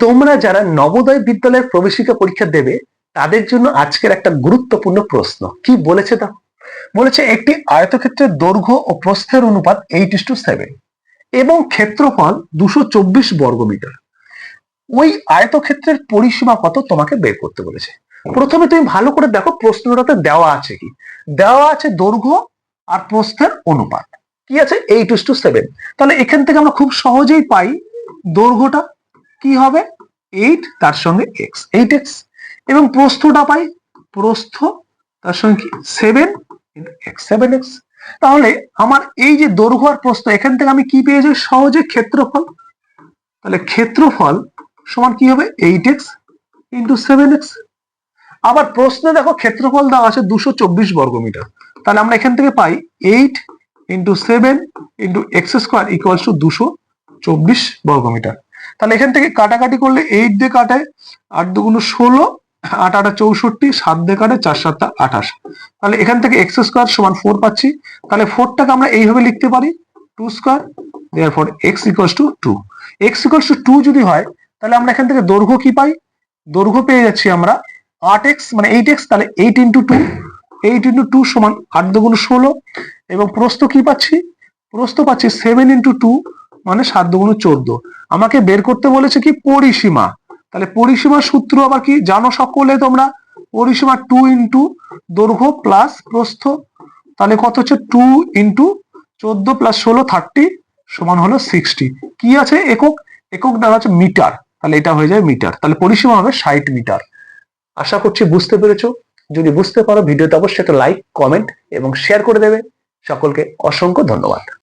তোমরা যারা নবোদয় বিদ্যালয়ের প্রবেশিকা পরীক্ষা দেবে, তাদের জন্য আজকের একটা গুরুত্বপূর্ণ প্রশ্ন। কি বলেছে তা? বলেছে, একটি আয়তক্ষেত্রের দৈর্ঘ্য ও প্রস্থের অনুপাত এইট টু সেভেন এবং ক্ষেত্রফল দুশো চব্বিশ বর্গমিটার। ওই আয়তক্ষেত্রের পরিসীমা কত তোমাকে বের করতে বলেছে। প্রথমে তুমি ভালো করে দেখো প্রশ্নটাতে দেওয়া আছে কি। দেওয়া আছে দৈর্ঘ্য আর প্রস্থের অনুপাত। কি আছে? এইট টু সেভেন তাহলে এখান থেকে আমরা খুব সহজেই পাই দৈর্ঘ্যটা। কি হবে? এইট তার সঙ্গে এক্স এইট এক্স এবং প্রস্থটা পাই, প্রস্থ, তার সঙ্গে কি? সেভেন এক্স সেভেন এক্স তাহলে আমার এই যে দৈর্ঘ্য আর প্রস্থ, এখান থেকে আমি কি পেয়ে যাই? সহজে ক্ষেত্রফল। তাহলে ক্ষেত্রফল সমান কি হবে? Eight x into seven x আবার প্রশ্নে দেখো, ক্ষেত্রফল দেওয়া আছে দুশো চব্বিশ বর্গমিটার। তাহলে আমরা এখান থেকে পাই eight into seven into x square equals to দুশো চব্বিশ বর্গমিটার। তাহলে এখান থেকে কাটাকাটি করলে এইট দিয়ে কাটায় আট দুগুণ ষোলো, আট আটা চৌষট্টি, সাত দিয়ে কাটে চার সাতটা আঠাশ। তাহলে এখান থেকে এক্স স্কোয়ার সমান ফোর পাচ্ছি। তাহলে ফোরটাকে আমরা এইভাবে লিখতে পারি two square there x equals to two x equals to two যদি হয়, তাহলে আমরা এখান থেকে দৈর্ঘ্য কি পাই? দৈর্ঘ্য পেয়ে যাচ্ছি আমরা আট এক্স মানে এইট এক্স তাহলে eight into two eight into two সমান আট দুগুণ ষোলো। এবং প্রস্থ কি পাচ্ছি? প্রস্থ পাচ্ছি সেভেন ইন্টু টু মানে সাত দুগুণ চোদ্দ। আমাকে বের করতে বলেছে কি পরিসীমা। তাহলে পরিসীমার সূত্র আবার কি? জানো সকলে তোমরা? পরিসীমা টু ইন্টু দৈর্ঘ্য প্লাস প্রস্থ। তাহলে কত হচ্ছে? টু ইন্টু চোদ্দ প্লাস ষোলো থার্টি সমান হলো সিক্সটি কি আছে? একক। একক দেওয়া হচ্ছে মিটার। তাহলে এটা হয়ে যায় মিটার। তাহলে পরিসীমা হবে ষাট মিটার। আশা করছি বুঝতে পেরেছ। যদি বুঝতে পারো, ভিডিওতে অবশ্যই একটা লাইক কমেন্ট এবং শেয়ার করে দেবে। সকলকে অসংখ্য ধন্যবাদ।